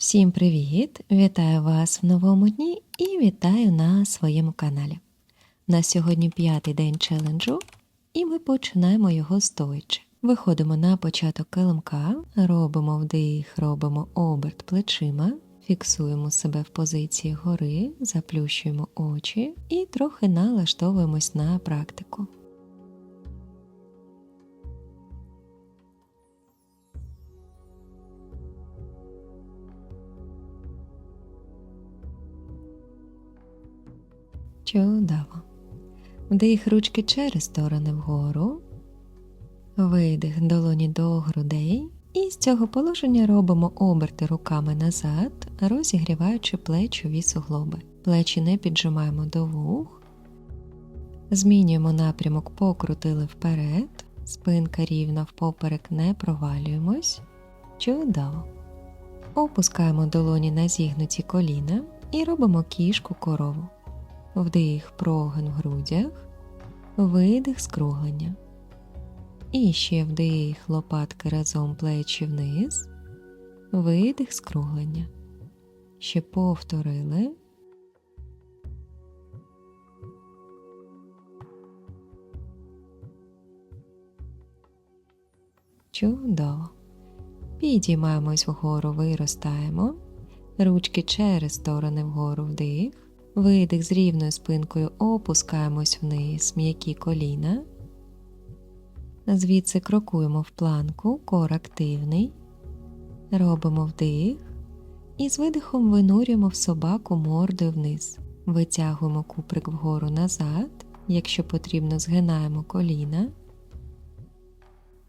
Всім привіт! Вітаю вас в новому дні і вітаю на своєму каналі. На сьогодні п'ятий день челенджу, і ми починаємо його стоячи. Виходимо на початок килимка, робимо вдих, робимо оберт плечима, фіксуємо себе в позиції гори, заплющуємо очі і трохи налаштовуємось на практику. Чудово. Вдих ручки через сторони вгору, видих долоні до грудей. І з цього положення робимо оберти руками назад, розігріваючи плечові суглоби. Плечі не піджимаємо до вух. Змінюємо напрямок, покрутили вперед, спинка рівна впоперек не провалюємось. Чудово. Опускаємо долоні на зігнуті коліна і робимо кішку корову. Вдих, прогин в грудях, видих скруглення. І ще вдих, лопатки разом плечі вниз, видих скруглення. Ще повторили. Чудово. Підіймаємось вгору, виростаємо. Ручки через сторони вгору вдих. Видих з рівною спинкою опускаємось вниз, м'які коліна. Звідси крокуємо в планку, кор активний. Робимо вдих і з видихом винурюємо в собаку мордою вниз. Витягуємо куприк вгору назад, якщо потрібно, згинаємо коліна.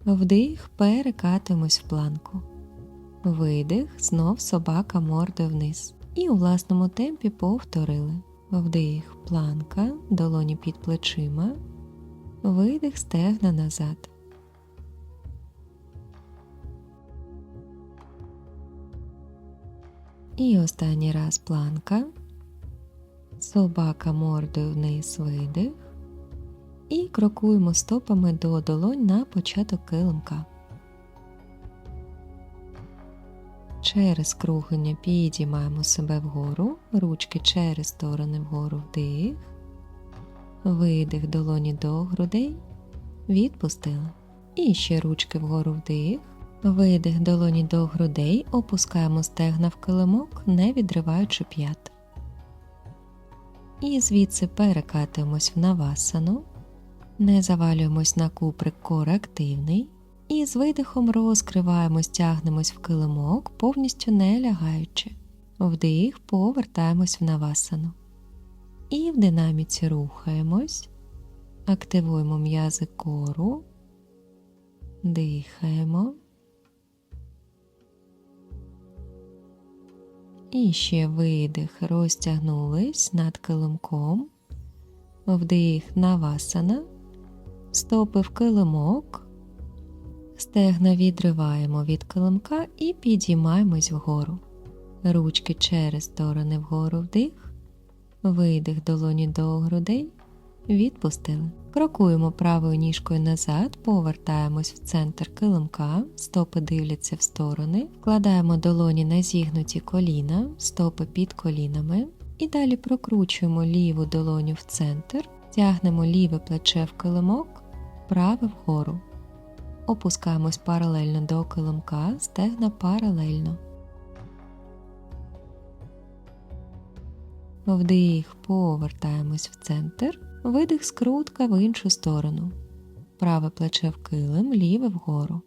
Вдих, перекатимось в планку. Видих, знов собака мордою вниз. І у власному темпі повторили. Вдих, планка, долоні під плечима, видих стегна назад. І останній раз планка, собака мордою вниз видих. І крокуємо стопами до долонь на початок килимка. Через круглення підіймаємо себе вгору, ручки через сторони вгору вдих, видих долоні до грудей, відпустили. І ще ручки вгору вдих, видих долоні до грудей, опускаємо стегна в килимок, не відриваючи п'ят. І звідси перекатуємось в навасану, не завалюємось на куприк кор активний. І з видихом розкриваємось, тягнемось в килимок, повністю не лягаючи. Вдих, повертаємось в навасану. І в динаміці рухаємось, активуємо м'язи кору, дихаємо. І ще видих, розтягнулись над килимком, вдих навасана, стопи в килимок. Стегна відриваємо від килимка і підіймаємось вгору. Ручки через сторони вгору вдих, видих долоні до грудей, відпустили. Крокуємо правою ніжкою назад, повертаємось в центр килимка, стопи дивляться в сторони, вкладаємо долоні на зігнуті коліна, стопи під колінами. І далі прокручуємо ліву долоню в центр, тягнемо ліве плече в килимок, праве вгору. Опускаємось паралельно до килимка, стегна паралельно. Вдих, повертаємось в центр, видих скрутка в іншу сторону. Праве плече в килим, ліве вгору.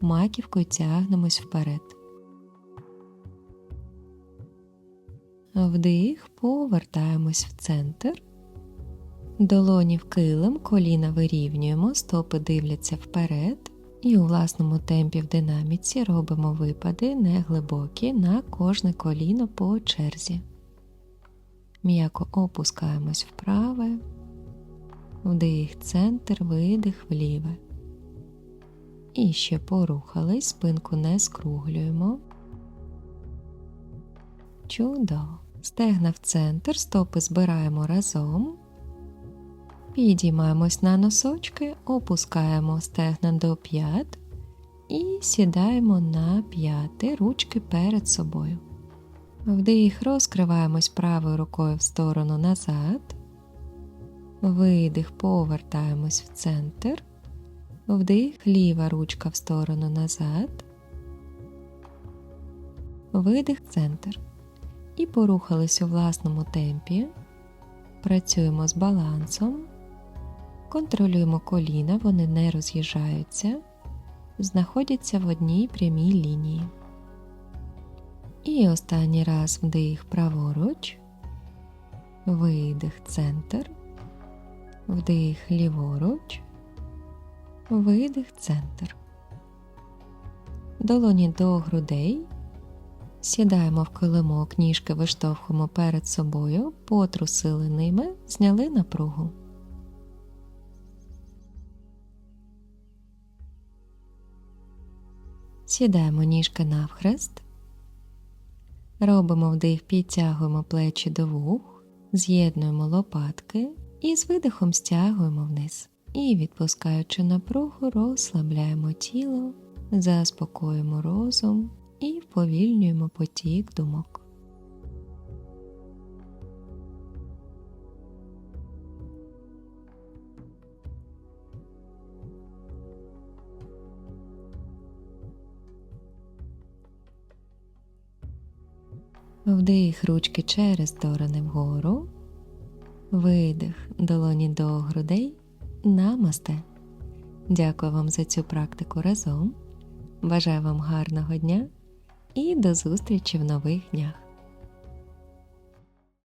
Маківкою тягнемось вперед. Вдих, повертаємось в центр. Долоні в килим, коліна вирівнюємо, стопи дивляться вперед. І у власному темпі в динаміці робимо випади неглибокі на кожне коліно по черзі. М'яко опускаємось вправе, вдих центр, видих вліве. І ще порухались, спинку не скруглюємо. Чудово. Стегна в центр, стопи збираємо разом. Підіймаємось на носочки, опускаємо стегна до п'ят І сідаємо на п'яти ручки перед собою. Вдих, розкриваємось правою рукою в сторону назад. Видих, повертаємось в центр. Вдих, ліва ручка в сторону назад. Видих, центр. І порухались у власному темпі. Працюємо з балансом. Контролюємо коліна, вони не роз'їжджаються, знаходяться в одній прямій лінії. І останній раз вдих праворуч, видих центр, вдих ліворуч, видих центр. Долоні до грудей. Сідаємо в килимок, ніжки виштовхуємо перед собою, потрусили ними, зняли напругу. Сідаємо ніжки навхрест. Робимо вдих, підтягуємо плечі до вух, з'єднуємо лопатки і з видихом стягуємо вниз. І, відпускаючи напругу, розслабляємо тіло, заспокоюємо розум і вповільнюємо потік думок. Вдих ручки через сторони вгору, видих долоні до грудей, намасте. Дякую вам за цю практику разом. Бажаю вам гарного дня і до зустрічі в нових днях.